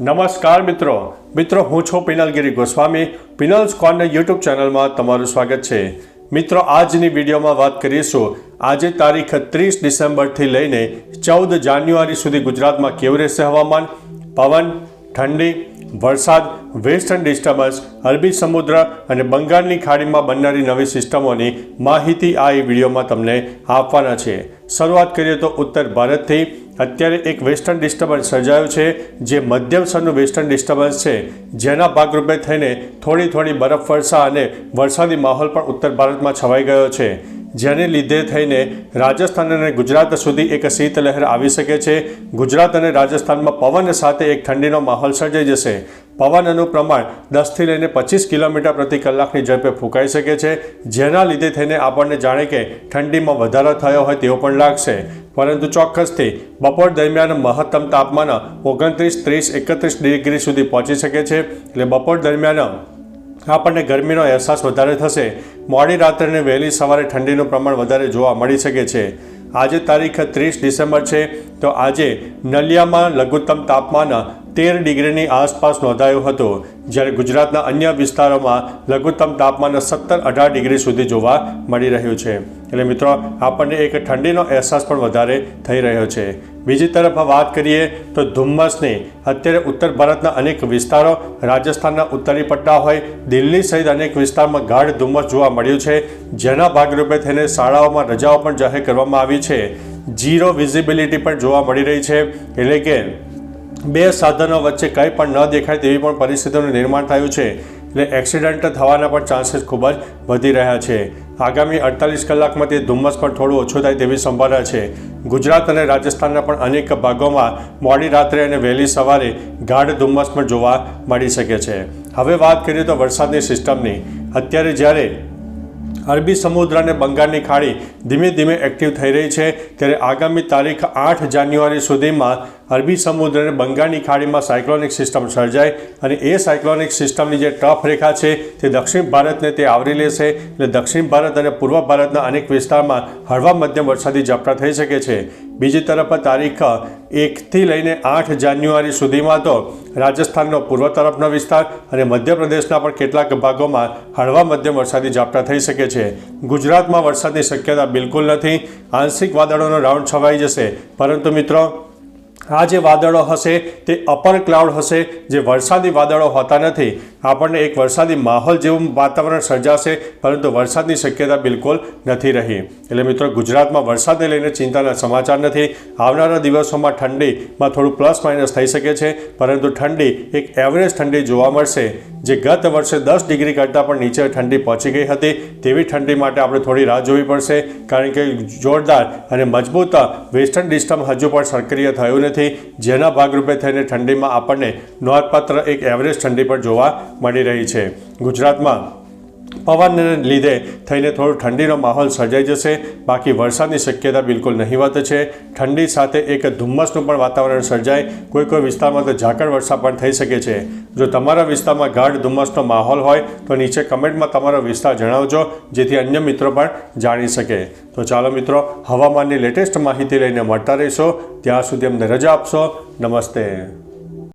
નમસ્કાર મિત્રો. મિત્રો, હું છું પિનલગીરી ગોસ્વામી. પિનલ્સ કોર્નર યુટ્યુબ ચેનલમાં તમારું સ્વાગત છે. મિત્રો, આજની વિડીયોમાં વાત કરીશું. આજે તારીખ ત્રીસ ડિસેમ્બરથી લઈને ચૌદ જાન્યુઆરી સુધી ગુજરાતમાં કેવું રહેશે હવામાન? પવન, ઠંડી, વરસાદ વેસ્ટર્ન ડિસ્ટર્બન્સ, અરબી સમુદ્ર અને બંગાળની ખાડીમાં બનનારી નવી સિસ્ટમોની માહિતી આ એ વિડીયોમાં તમને આપવાના છે. શરૂઆત કરીએ તો ઉત્તર ભારતથી. અત્યારે એક વેસ્ટર્ન ડિસ્ટર્બન્સ સર્જાયું છે, જે મધ્યમ સ્તરનું વેસ્ટર્ન ડિસ્ટર્બન્સ છે. જેના ભાગરૂપે થઈને થોડી થોડી બરફવર્ષા અને વરસાદી માહોલ પણ ઉત્તર ભારતમાં છવાઈ ગયો છે. જેને લીધે થઈને રાજસ્થાન અને ગુજરાત સુધી એક શીતલહેર આવી શકે છે. ગુજરાત અને રાજસ્થાનમાં પવન સાથે એક ઠંડીનો માહોલ સર્જાઈ જશે. પવનનું પ્રમાણ દસથી લઈને પચીસ કિલોમીટર પ્રતિ કલાકની ઝડપે ફૂંકાઈ શકે છે. જેના લીધે થઈને આપણને જાણે કે ઠંડીમાં વધારો થયો હોય તેવો પણ લાગશે. પરંતુ ચોક્કસથી બપોર દરમિયાન મહત્તમ તાપમાન ઓગણત્રીસ, ત્રીસ, એકત્રીસ ડિગ્રી સુધી પહોંચી શકે છે. એટલે બપોર દરમિયાન આપણને ગરમીનો અહેસાસ વધારે થશે. મોડી રાત્રે અને વહેલી સવારે ઠંડીનું પ્રમાણ વધારે જોવા મળી શકે છે. આજે તારીખ ત્રીસ ડિસેમ્બર છે. તો આજે નલિયામાં લઘુત્તમ તાપમાન તેર ડિગ્રીની આસપાસ નોંધાયું હતું. જ્યારે ગુજરાતના અન્ય વિસ્તારોમાં લઘુત્તમ તાપમાન સત્તર અઢાર ડિગ્રી સુધી જોવા મળી રહ્યું છે. એટલે મિત્રો, આપણને એક ઠંડીનો અહેસાસ પણ વધારે થઈ રહ્યો છે. બીજી તરફ વાત કરીએ તો ધુમ્મસની. અત્યારે ઉત્તર ભારતના અનેક વિસ્તારો રાજસ્થાનના ઉત્તરી પટ્ટા હોય, દિલ્હી સહિત અનેક વિસ્તારમાં ગાઢ ધુમ્મસ જોવા મળ્યું છે. જેના ભાગરૂપે થઈને શાળાઓમાં રજાઓ પણ જાહેર કરવામાં આવી છે. ઝીરો વિઝિબિલિટી પણ જોવા મળી રહી છે. એટલે કે બે સાધનો વચ્ચે કંઈ પણ ન દેખાય તેવી પણ પરિસ્થિતિનું નિર્માણ થયું છે. એટલે એક્સિડન્ટ થવાના પણ ચાન્સીસ ખૂબ જ વધી રહ્યા છે. આગામી અડતાલીસ કલાકમાં તે ધુમ્મસ પણ થોડું ઓછું થાય તેવી સંભાવના છે. ગુજરાત અને રાજસ્થાનના પણ અનેક ભાગોમાં મોડી રાત્રે અને વહેલી સવારે ગાઢ ધુમ્મસ પણ જોવા મળી શકે છે. હવે વાત કરીએ તો વરસાદની સિસ્ટમની. અત્યારે જ્યારે અરબી સમુદ્ર અને બંગાળની ખાડી ધીમે ધીમે એક્ટિવ થઈ રહી છે. ત્યારે આગામી તારીખ આઠ જાન્યુઆરી સુધીમાં અરબી સમુદ્ર અને બંગાળની ખાડીમાં સાયક્લોનિક સિસ્ટમ સર્જાય અને એ સાયક્લોનિક સિસ્ટમની જે ટફ રેખા છે તે દક્ષિણ ભારતને તે આવરી લેશે એટલે દક્ષિણ ભારત અને પૂર્વ ભારતના અનેક વિસ્તારમાં હળવા મધ્યમ વરસાદી ઝાપટા થઈ શકે છે. બીજી તરફ તારીખ એકથી લઈને આઠ જાન્યુઆરી સુધીમાં તો રાજસ્થાનનો પૂર્વ તરફનો વિસ્તાર અને મધ્યપ્રદેશના પણ કેટલાક ભાગોમાં હળવા મધ્યમ વરસાદી ઝાપટા થઈ શકે છે. ગુજરાતમાં વરસાદની શક્યતા બિલકુલ નથી. આંશિક વાદળોનો રાઉન્ડ છવાઈ જશે. પરંતુ મિત્રો આ જે વાદળો હશે તે અપર ક્લાઉડ હશે, જે વરસાદી વાદળો હોતા નથી. આપણને એક વરસાદી માહોલ જેવું વાતાવરણ સર્જાશે, પરંતુ વરસાદની શક્યતા બિલકુલ નથી રહી. એટલે મિત્રો, ગુજરાતમાં વરસાદને લઈને ચિંતાના સમાચાર નથી. આવનારા દિવસોમાં ઠંડીમાં થોડું પ્લસ માઇનસ થઈ શકે છે, પરંતુ ઠંડી, એક એવરેજ ઠંડી જોવા મળશે. જે ગત વર્ષે દસ ડિગ્રી કરતાં પણ નીચે ઠંડી પહોંચી ગઈ હતી, તેવી ઠંડી માટે આપણે થોડી રાહ જોવી પડશે, કારણ કે જોરદાર અને મજબૂત વેસ્ટર્ન ડિસ્ટમ હજુ પણ સક્રિય થયું નથી. જેના ભાગરૂપે થઈને ઠંડીમાં આપણને નોંધપાત્ર એક એવરેજ ઠંડી પણ જોવા મળી રહી છે. ગુજરાતમાં પવનને લીધે થઈને થોડું ઠંડીનો માહોલ સર્જાઈ જશે. બાકી વરસાદની શક્યતા બિલકુલ નહીવત છે. ઠંડી સાથે એક ધુમ્મસનું પણ વાતાવરણ સર્જાય. કોઈ કોઈ વિસ્તારમાં તો ઝાકળ વર્ષા પણ થઈ શકે છે. જો તમારા વિસ્તારમાં ગાઢ ધુમ્મસનો માહોલ હોય, તો નીચે કમેન્ટમાં તમારો વિસ્તાર જણાવજો, જેથી અન્ય મિત્રો પણ જાણી શકે. તો ચાલો મિત્રો, હવામાનની લેટેસ્ટ માહિતી લઈને મળતા રહીશો. ત્યાં સુધી અમને રજા આપશો. નમસ્તે.